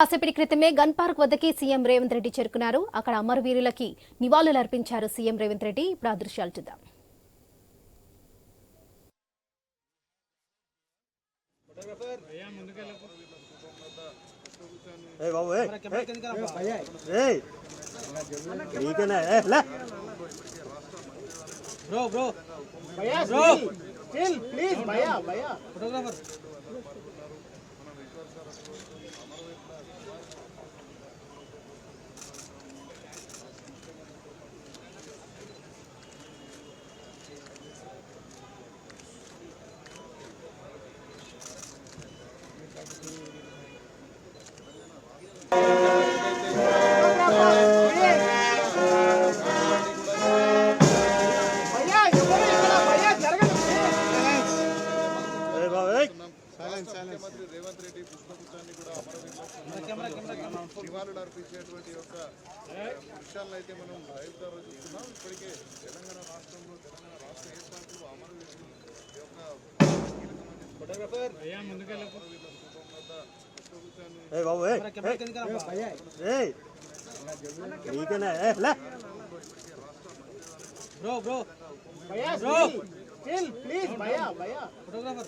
కాసేపటి క్రితమే gun park వద్దకి సీఎం రేవంత్ రెడ్డి చేరుకున్నారు. అక్కడ అమరవీరులకి నివాళులు అర్పించారు సీఎం రేవంత్ రెడ్డి. ఇప్పుడు ఆ దృశ్యాలు చూద్దాం. ఫోటోగ్రాఫర్ ए बाबू ए ए ठीक है ना ए ले। ब्रो ब्रो भैया ब्रो चिल प्लीज़ भैया भैया। फोटोग्राफर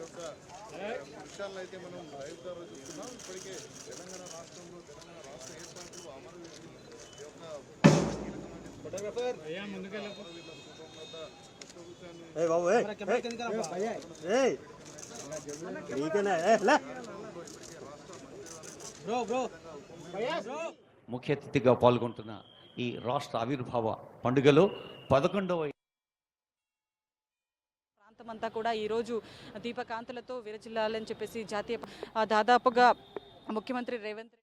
యొక్క దృశ్యాలను అయితే మనం లైవ్ ద్వారా చూస్తున్నాం. ఇప్పటికే తెలంగాణ రాష్ట్రంలో తెలంగాణ రాష్ట్ర ఏర్పాట్లు అమరవీరులు ఈ యొక్క ముఖ్య అతిథిగా పాల్గొంటున్న ఈ రాష్ట్ర ఆవిర్భావ పండుగలో పదకొండవ ప్రాంతమంతా కూడా ఈరోజు దీపకాంతులతో విరచిల్లాలని చెప్పేసి జాతీయ దాదాపుగా ముఖ్యమంత్రి రేవంత్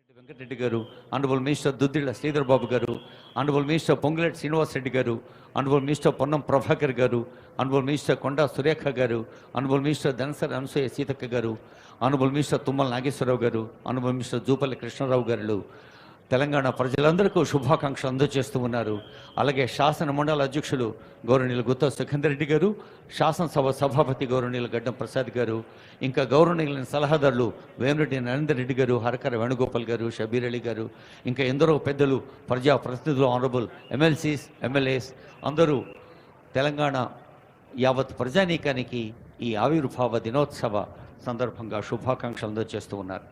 రెడ్డి వెంకటరెడ్డి గారు ఆనరబుల్ మినిస్టర్ దుద్దిళ్ళ శ్రీధర్ బాబు గారు ఆనరబుల్ మినిస్టర్ పొంగులేటి శ్రీనివాస్ రెడ్డి గారు ఆనరబుల్ మినిస్టర్ పొన్నం ప్రభాకర్ గారు ఆనరబుల్ మినిస్టర్ కొండా సురేఖ గారు ఆనరబుల్ మినిస్టర్ ధనసర్ అనసూయ సీతక్క గారు ఆనరబుల్ మినిస్టర్ తుమ్మల నాగేశ్వరరావు గారు ఆనరబుల్ మినిస్టర్ జూపల్లి కృష్ణారావు గారు తెలంగాణ ప్రజలందరికీ శుభాకాంక్షలు అందజేస్తూ ఉన్నారు. అలాగే శాసన మండల అధ్యక్షులు గౌరవనీయులు గుత్తా సుఖేందర్ రెడ్డి గారు శాసనసభ సభాపతి గౌరవనీయులు గడ్డం ప్రసాద్ గారు ఇంకా గౌరవనీయులైన సలహాదారులు వేమిరెడ్డి నరేందర్ రెడ్డి గారు హరకర వేణుగోపాల్ గారు షబీర్ అలీ గారు ఇంకా ఎందరో పెద్దలు ప్రజా ప్రతినిధులు ఆనరబుల్ ఎమ్మెల్సీస్ ఎమ్మెల్యేస్ అందరూ తెలంగాణ యావత్ ప్రజానీకానికి ఈ ఆవిర్భావ దినోత్సవ సందర్భంగా శుభాకాంక్షలు అందజేస్తూ ఉన్నారు.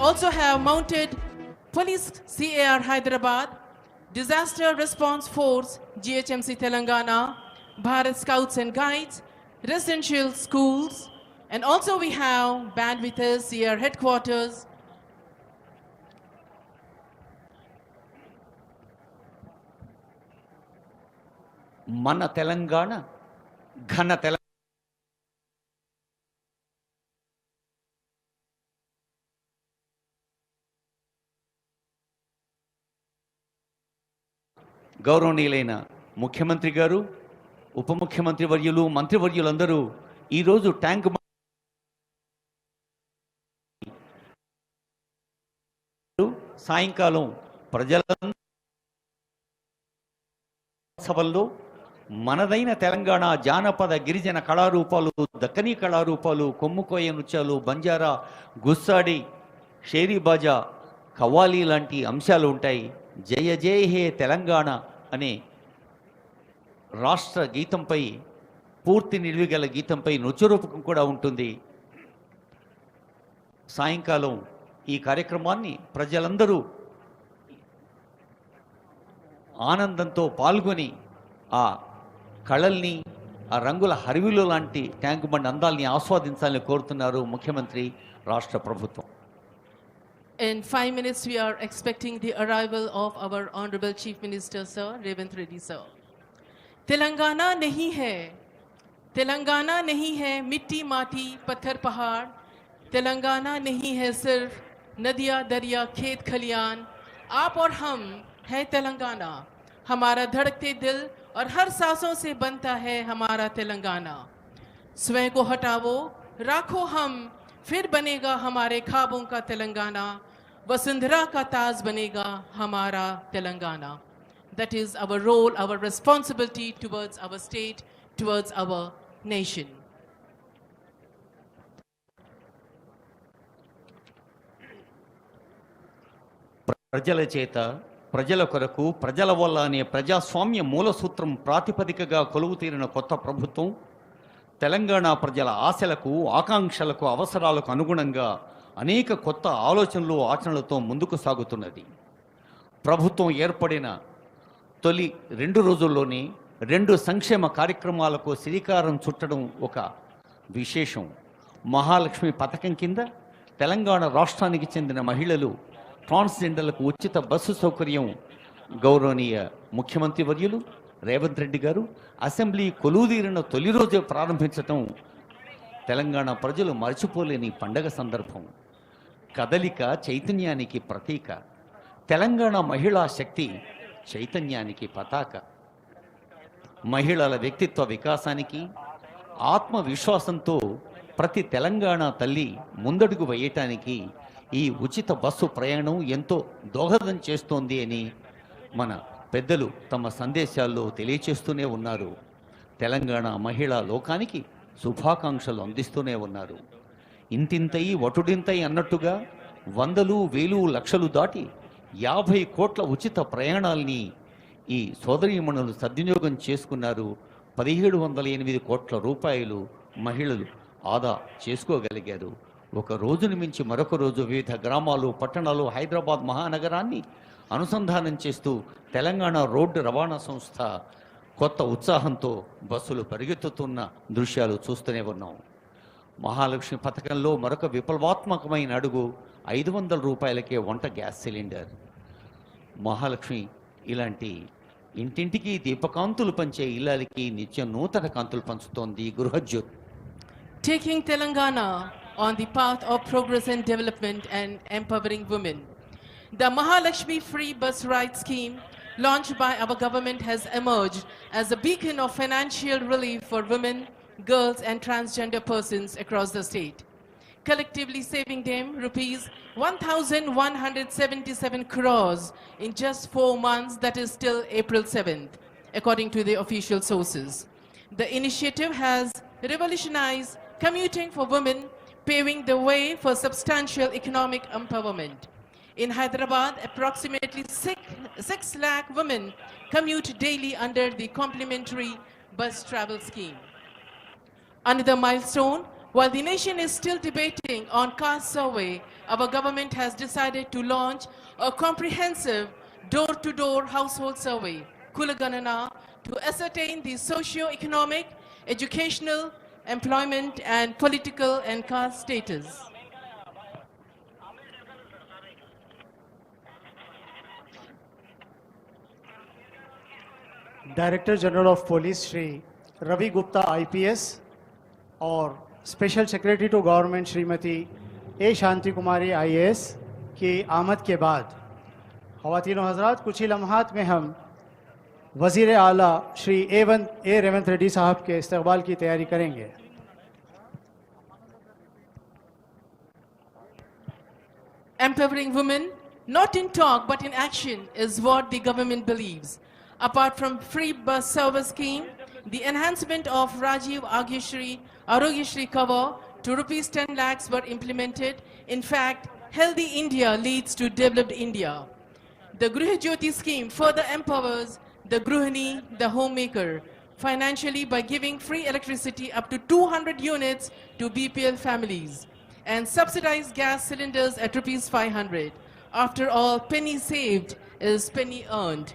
also have mounted Police CAR Hyderabad, Disaster Response Force GHMC Telangana, Bharat Scouts and Guides, residential schools, and also we have band with us CAR headquarters, మన తెలంగాణ ఘన తెలంగాణ గౌరవనీయులైన ముఖ్యమంత్రి గారు ఉప ముఖ్యమంత్రి వర్యులు మంత్రివర్యులందరూ ఈరోజు ట్యాంక్ సాయంకాలం ప్రజల సభల్లో మనదైన తెలంగాణ జానపద గిరిజన కళారూపాలు దక్కనీ కళారూపాలు కొమ్ముకోయ నృత్యాలు బంజారా గుస్సాడి షేరీ బాజా కవ్వాలి లాంటి అంశాలు ఉంటాయి. జయ జయ హే తెలంగాణ అనే రాష్ట్ర గీతంపై పూర్తి నిలువగల గీతంపై నృత్యరూపకం కూడా ఉంటుంది. సాయంకాలం ఈ కార్యక్రమాన్ని ప్రజలందరూ ఆనందంతో పాల్గొని ఆ కళల్ని ఆ రంగుల హరివిలు లాంటి ట్యాంక్ బండ్ అందాల్ని ఆస్వాదించాలని కోరుతున్నారు ముఖ్యమంత్రి రాష్ట్ర ప్రభుత్వం. In five minutes, we are expecting the arrival of our Honorable Chief Minister, Sir Revant Reddy, sir. Telangana नहीं है। तेलंगाना नहीं है मिट्टी माटी पत्थर पहाड़। तेलंगाना नहीं है सिर्फ़ नदियाँ दरिया खेत खलियान। आप और हम हैं तेलंगाना। हमारा धड़कते दिल और हर सांसों से बनता है हमारा तेलंगाना। स्वयं को हटावो राखो हम फिर बनेगा हमारे ख्वाबों का तेलंगाना। वसुंधरा का ताज बनेगा हमारा Telangana that is our role our responsibility towards our state towards our nation ప్రజల చేత ప్రజల కొరకు ప్రజల వల్ల అనే ప్రజాస్వామ్య మూల సూత్రం ప్రాతిపదికగా కొలువు తీరిన కొత్త ప్రభుత్వం తెలంగాణ ప్రజల ఆశలకు ఆకాంక్షలకు అవసరాలకు అనుగుణంగా అనేక కొత్త ఆలోచనలు ఆచరణలతో ముందుకు సాగుతున్నది. ప్రభుత్వం ఏర్పడిన తొలి రెండు రోజుల్లోనే రెండు సంక్షేమ కార్యక్రమాలకు శ్రీకారం చుట్టడం ఒక విశేషం. మహాలక్ష్మి పథకం కింద తెలంగాణ రాష్ట్రానికి చెందిన మహిళలు ట్రాన్స్జెండర్లకు ఉచిత బస్సు సౌకర్యం గౌరవనీయ ముఖ్యమంత్రి వర్యులు రేవంత్ రెడ్డి గారు అసెంబ్లీ కొలువుదీరిన తొలి రోజే ప్రారంభించటం తెలంగాణ ప్రజలు మర్చిపోలేని పండగ సందర్భం. కదలిక చైతన్యానికి ప్రతీక. తెలంగాణ మహిళా శక్తి చైతన్యానికి పతాక. మహిళల వ్యక్తిత్వ వికాసానికి ఆత్మవిశ్వాసంతో ప్రతి తెలంగాణ తల్లి ముందడుగు వేయటానికి ఈ ఉచిత బస్సు ప్రయాణం ఎంతో దోహదం చేస్తోంది అని మన పెద్దలు తమ సందేశాల్లో తెలియచేస్తూనే ఉన్నారు. తెలంగాణ మహిళా లోకానికి శుభాకాంక్షలు అందిస్తూనే ఉన్నారు. ఇంతింతై వటుడింతై అన్నట్టుగా వందలు వేలు లక్షలు దాటి యాభై కోట్ల ఉచిత ప్రయాణాల్ని ఈ సోదరీమణులు సద్వినియోగం చేసుకున్నారు. పదిహేడు వందల ఎనిమిది కోట్ల రూపాయలు మహిళలు ఆదా చేసుకోగలిగారు. ఒక రోజుని మించి మరొక రోజు వివిధ గ్రామాలు పట్టణాలు హైదరాబాద్ మహానగరాన్ని అనుసంధానం చేస్తూ తెలంగాణ రోడ్డు రవాణా సంస్థ కొత్త ఉత్సాహంతో బస్సులు పరిగెత్తుతున్న దృశ్యాలు చూస్తూనే ఉన్నాం. మహాలక్ష్మి పథకంలో మరొక విప్లవాత్మకమైన అడుగు ఐదు వందల రూపాయలకే వంట గ్యాస్ సిలిండర్. మహాలక్ష్మి ఇలాంటి ఇంటింటికి దీపకాంతులు పంచే ఇళ్ళకి నిత్య నూతన కాంతులు పంచుతోంది Gruhajyothi. Taking Telangana on the path of progress and development and empowering women the Mahalakshmi free bus ride scheme launch by our government has emerge as a beacon of financial relief for women girls and transgender persons across the state. Collectively saving them rupees 1177 crores in just 4 months that is till April 7th according to the official sources. The initiative has revolutionized commuting for women paving the way for substantial economic empowerment. In Hyderabad, approximately 6, 6 lakh women commute daily under the complimentary bus travel scheme. Another milestone, while the nation is still debating on caste survey, our government has decided to launch a comprehensive door-to-door -door household survey, Kulaganana, to ascertain the socio-economic, educational, employment and political and caste status. Director General of Police Sri Ravi Gupta IPS और special secretary to government Shrimati A Shanti Kumari IAS की आमद के बाद ख़वातीन हजरात कुछ ही लम्हात में हम वज़ीर आला श्री एवन ए रेवंत रेड्डी साहब के इस्तकबाल की तैयारी करेंगे Empowering women, not in talk but in action, is what the government believes. Apart from free bus service scheme, the enhancement of Rajiv Agyashri Arogyashri cover to rupees 10 lakhs were implemented. In fact, healthy India leads to developed India. The Gruha Jyoti scheme further empowers the Gruhini, the homemaker, financially by giving free electricity up to 200 units to BPL families and subsidized gas cylinders at rupees 500. After all, penny saved is penny earned.